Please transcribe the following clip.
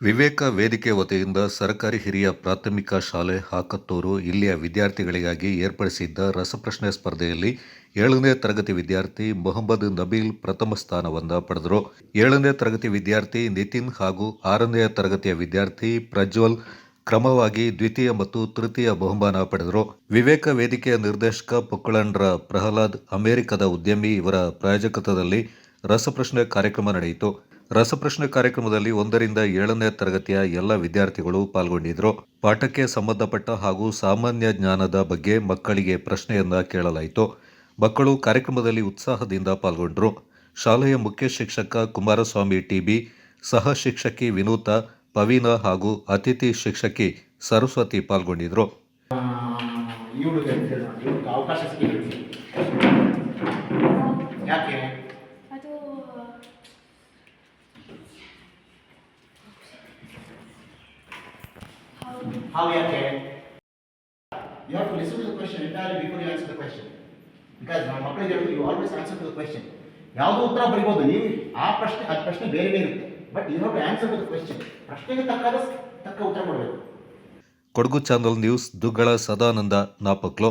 ವಿವೇಕ ವೇದಿಕೆ ವತಿಯಿಂದ ಸರ್ಕಾರಿ ಹಿರಿಯ ಪ್ರಾಥಮಿಕ ಶಾಲೆ ಹಾಕತ್ತೂರು ಇಲ್ಲಿಯ ವಿದ್ಯಾರ್ಥಿಗಳಿಗಾಗಿ ಏರ್ಪಡಿಸಿದ್ದ ರಸಪ್ರಶ್ನೆ ಸ್ಪರ್ಧೆಯಲ್ಲಿ ಏಳನೇ ತರಗತಿ ವಿದ್ಯಾರ್ಥಿ ಮೊಹಮ್ಮದ್ ನಬೀಲ್ ಪ್ರಥಮ ಸ್ಥಾನವನ್ನು ಪಡೆದರು. ಏಳನೇ ತರಗತಿ ವಿದ್ಯಾರ್ಥಿ ನಿತಿನ್ ಹಾಗೂ ಆರನೇ ತರಗತಿಯ ವಿದ್ಯಾರ್ಥಿ ಪ್ರಜ್ವಲ್ ಕ್ರಮವಾಗಿ ದ್ವಿತೀಯ ಮತ್ತು ತೃತೀಯ ಬಹುಮಾನ ಪಡೆದರು. ವಿವೇಕ ವೇದಿಕೆಯ ನಿರ್ದೇಶಕ ಪೊಕ್ಕಳಂಡ್ರ ಪ್ರಹ್ಲಾದ್, ಅಮೆರಿಕದ ಉದ್ಯಮಿ ಇವರ ಪ್ರಾಯೋಜಕತ್ವದಲ್ಲಿ ರಸಪ್ರಶ್ನೆ ಕಾರ್ಯಕ್ರಮ ನಡೆಯಿತು. ರಸಪ್ರಶ್ನೆ ಕಾರ್ಯಕ್ರಮದಲ್ಲಿ ಒಂದರಿಂದ ಏಳನೇ ತರಗತಿಯ ಎಲ್ಲ ವಿದ್ಯಾರ್ಥಿಗಳು ಪಾಲ್ಗೊಂಡಿದ್ದರು ಪಾಠಕ್ಕೆ ಸಂಬಂಧಪಟ್ಟ ಹಾಗೂ ಸಾಮಾನ್ಯ ಜ್ಞಾನದ ಬಗ್ಗೆ ಮಕ್ಕಳಿಗೆ ಪ್ರಶ್ನೆಯನ್ನ ಕೇಳಲಾಯಿತು. ಮಕ್ಕಳು ಕಾರ್ಯಕ್ರಮದಲ್ಲಿ ಉತ್ಸಾಹದಿಂದ ಪಾಲ್ಗೊಂಡರು. ಶಾಲೆಯ ಮುಖ್ಯ ಶಿಕ್ಷಕ ಕುಮಾರಸ್ವಾಮಿ ಟಿಬಿ ಸಹ ಶಿಕ್ಷಕಿ ವಿನೂತ, ಪವೀನ ಹಾಗೂ ಅತಿಥಿ ಶಿಕ್ಷಕಿ ಸರಸ್ವತಿ ಪಾಲ್ಗೊಂಡಿದ್ದರು ಹಾವು ಯಾಕೆ you have to listen to the question entirely before you answer the question because ಮಕ್ಕಳಿಗೆ ಹೇಳೋದು you always answer to the question ಯಾವುದೋ ಉತ್ತರ ಬರಿಬೋದು? ನೀವು ಆ ಪ್ರಶ್ನೆ ಆ ಪ್ರಶ್ನೆ ಬೇರೆ ಇರುತ್ತೆ. But you have to answer to the question ಪ್ರಶ್ನೆಗೆ ತಕ್ಕಾದ ತಕ್ಕ ಉತ್ತರ ಕೊಡಬೇಕು. Kodagu channel news, Duggala Sadananda Napoklu.